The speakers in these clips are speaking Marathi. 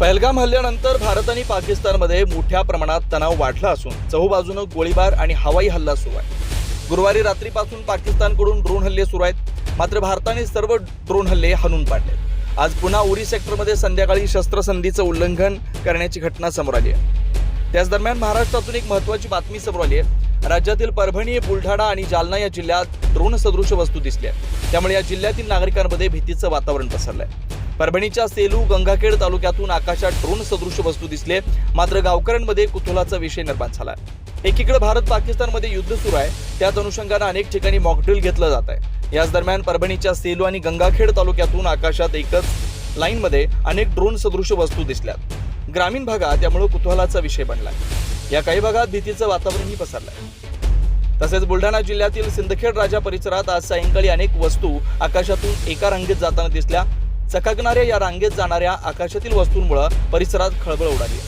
पहलगाम हल्ल्यानंतर भारत आणि पाकिस्तानमध्ये मोठ्या प्रमाणात तणाव वाढला असून चहूबाजूनं गोळीबार आणि हवाई हल्ला सुरू आहे. गुरुवारी रात्रीपासून पाकिस्तानकडून ड्रोन हल्ले सुरू आहेत. मात्र भारताने सर्व ड्रोन हल्ले हाणून पाडले. आज पुन्हा उरी सेक्टरमध्ये संध्याकाळी शस्त्रसंधीचं उल्लंघन करण्याची घटना समोर आली आहे. त्याच दरम्यान महाराष्ट्रातून एक महत्वाची बातमी समोर आली आहे. राज्यातील परभणी बुलढाणा आणि जालना या जिल्ह्यात ड्रोन सदृश वस्तू दिसल्या त्यामुळे या जिल्ह्यातील नागरिकांमध्ये भीतीचं वातावरण पसरलं आहे परभणीच्या सेलू गंगाखेड तालुक्यातून आकाशात ड्रोन सदृश वस्तू दिसले. मात्र गावकऱ्यांमध्ये कुतूहलाचा विषय निर्माण झाला एकीकडे भारत पाकिस्तानमध्ये युद्ध सुरू आहे. त्याच अनुषंगानं अनेक ठिकाणी मॉकड्रिल घेतलं जात आहे. याच दरम्यान परभणीच्या सेलू आणि गंगाखेड तालुक्यातून आकाशात एकच लाईनमध्ये अनेक ड्रोन सदृश वस्तू दिसल्यात. ग्रामीण भागात त्यामुळे कुतूहलाचा विषय बनला या काही भागात भीतीचं वातावरणही पसरलंय. तसेच बुलढाणा जिल्ह्यातील सिंदखेड राजा परिसरात आज सायंकाळी अनेक वस्तू आकाशातून एका रांगेत जाताना दिसल्या. चकाकणाऱ्या या रांगेत जाणाऱ्या आकाशातील वस्तूंमुळं परिसरात खळबळ उडाली.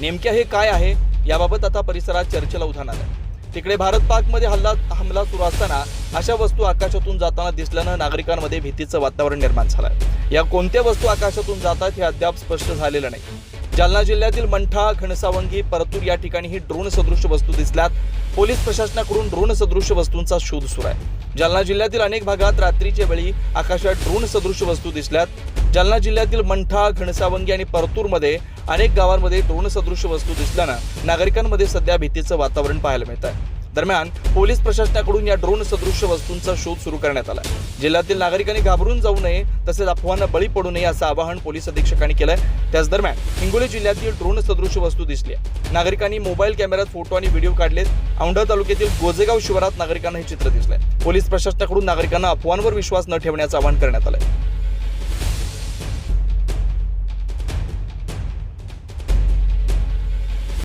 नेमक्या हे काय आहे? याबाबत आता परिसरात चर्चेला उधाण आलं तिकडे भारत पाकमध्ये हल्ला हमला सुरू असताना अशा वस्तू आकाशातून जाताना दिसल्यानं नागरिकांमध्ये भीतीचं वातावरण निर्माण झालं या कोणत्या वस्तू आकाशातून जातात हे अद्याप स्पष्ट झालेलं नाही. जालना जिल्ह्यातील मंठा घनसावंगी परतूर या ठिकाणी ही ड्रोन सदृश वस्तू दिसल्यात. पोलीस प्रशासनाकडून ड्रोन सदृश वस्तूंचा शोध सुरू आहे. जालना जिल्ह्यातील अनेक भागात रात्रीच्या वेळी आकाशात ड्रोन सदृश वस्तू दिसल्यात. जालना जिल्ह्यातील मंठा घनसावंगी आणि परतूरमध्ये अनेक गावांमध्ये ड्रोन सदृश वस्तू दिसल्यानं नागरिकांमध्ये सध्या भीतीचं वातावरण पाहायला मिळत आहे दरम्यान पोलीस प्रशासनाकडून या ड्रोन सदृश वस्तूंचा शोध सुरू करण्यात आला. जिल्ह्यातील नागरिकांनी घाबरून जाऊ नये तसेच अफवांना बळी पडू नये असं आवाहन पोलीस अधीक्षकांनी केलंय. त्याच दरम्यान हिंगोली जिल्ह्यातील ड्रोन सदृश वस्तू दिसली आहे. नागरिकांनी मोबाईल कॅमेऱ्यात फोटो आणि व्हिडिओ काढलेत. औंढा तालुक्यातील गोजेगाव शिवारात नागरिकांना हे चित्र दिसलंय. पोलीस प्रशासनाकडून नागरिकांना अफवांवर विश्वास न ठेवण्याचं आवाहन करण्यात आलंय.